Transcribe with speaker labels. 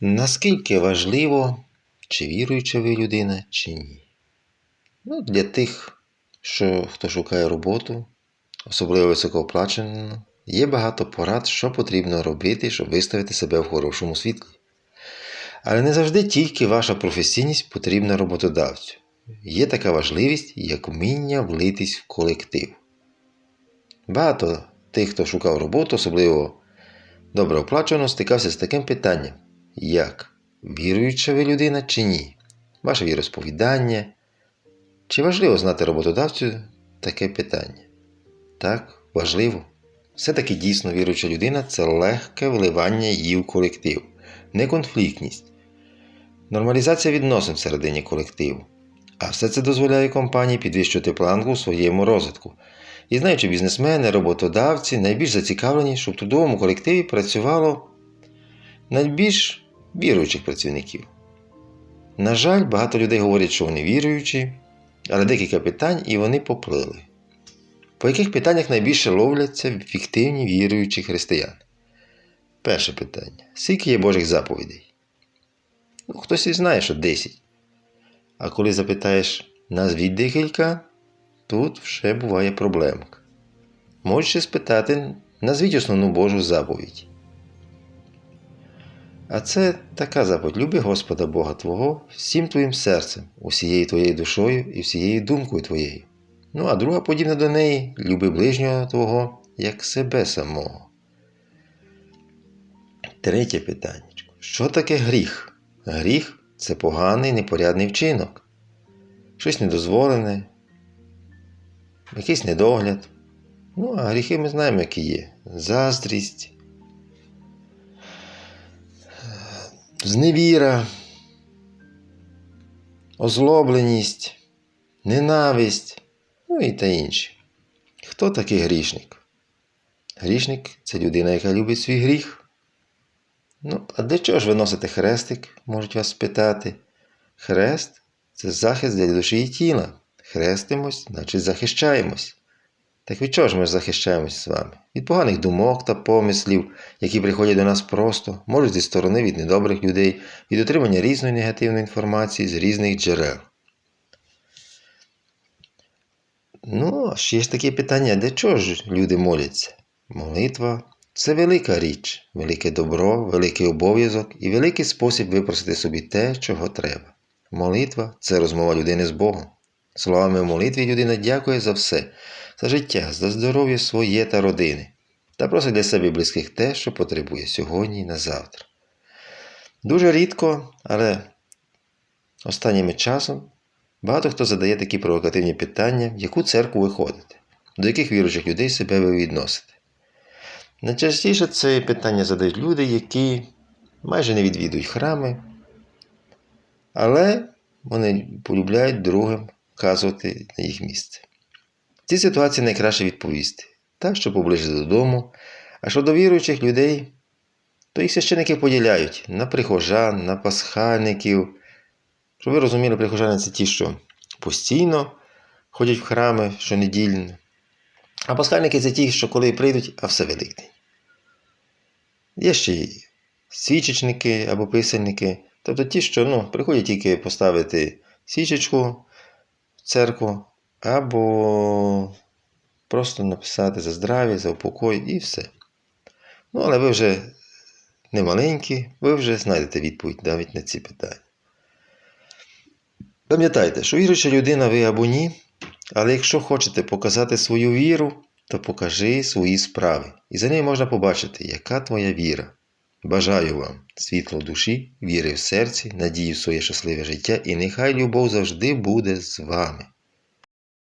Speaker 1: Наскільки важливо, чи віруюча ви людина, чи ні? Ну, для тих, що, хто шукає роботу, особливо високооплачену, є багато порад, що потрібно робити, щоб виставити себе в хорошому світлі. Але не завжди тільки ваша професійність потрібна роботодавцю. Є така важливість, як вміння влитись в колектив. Багато тих, хто шукав роботу, особливо добре оплачувано, стикався з таким питанням, як віруюча ви людина чи ні? Ваше віросповідання. Чи важливо знати роботодавцю таке питання? Так, важливо. Все-таки дійсно віруюча людина це легке вливання її в колектив, не конфліктність, нормалізація відносин всередині колективу. А все це дозволяє компанії підвищувати планку у своєму розвитку. І знаючи, бізнесмени, роботодавці найбільш зацікавлені, щоб в трудовому колективі працювало найбільш віруючих працівників. На жаль, багато людей говорять, що вони віруючі, але декілька питань і вони поплили. По яких питаннях найбільше ловляться фіктивні віруючі християн? Перше питання. Скільки є Божих заповідей? Ну, хтось і знає, що 10. А коли запитаєш, назвіть декілька, тут вже буває проблемка. Можеш спитати, назвіть основну Божу заповідь. А це така заповідь: люби Господа Бога Твого всім твоїм серцем, усією твоєю душою і всією думкою твоєю. Ну, а друга подібна до неї люби ближнього Твого, як себе самого. Третє питання. Що таке гріх? Гріх це поганий непорядний вчинок. Щось недозволене, якийсь недогляд. Ну, а гріхи ми знаємо, які є. Заздрість, зневіра, озлобленість, ненависть, ну і та інші. Хто такий грішник? Грішник це людина, яка любить свій гріх. Ну, а для чого ж ви носите хрестик, можуть вас спитати. Хрест це захист для душі і тіла. Хрестимось, значить захищаємось. Так від чого ж ми захищаємось з вами? Від поганих думок та помислів, які приходять до нас просто, можуть зі сторони від недобрих людей, від отримання різної негативної інформації з різних джерел. Ну, ще є таке питання, для чого ж люди моляться? Молитва це велика річ, велике добро, великий обов'язок і великий спосіб випросити собі те, чого треба. Молитва це розмова людини з Богом. Словами в молитві людина дякує за все, за життя, за здоров'я своє та родини, та просить для себе близьких те, що потребує сьогодні і на завтра. Дуже рідко, але останнім часом багато хто задає такі провокативні питання, в яку церкву ви ходите, до яких віруючих людей себе ви відносите. Найчастіше це питання задають люди, які майже не відвідують храми, але вони полюбляють другим вказувати на їх місце. В цій ситуації найкраще відповісти, так, що поближче додому, а щодо віруючих людей, то їх священики поділяють на прихожан, на пасхальників. Щоб ви розуміли, прихожани це ті, що постійно ходять в храми щонедільно. А пасхальники це ті, що коли прийдуть, а все Великдень. Є ще й свічечники або писальники, тобто ті, що ну, приходять тільки поставити свічечку церкву, або просто написати за здрав'я, за упокой і все. Ну, але ви вже не маленькі, ви вже знайдете відповідь навіть на ці питання. Пам'ятайте, що віруюча людина ви або ні, але якщо хочете показати свою віру, то покажи свої справи. І за нею можна побачити, яка твоя віра. Бажаю вам світло душі, віри в серці, надії в своє щасливе життя, і нехай любов завжди буде з вами.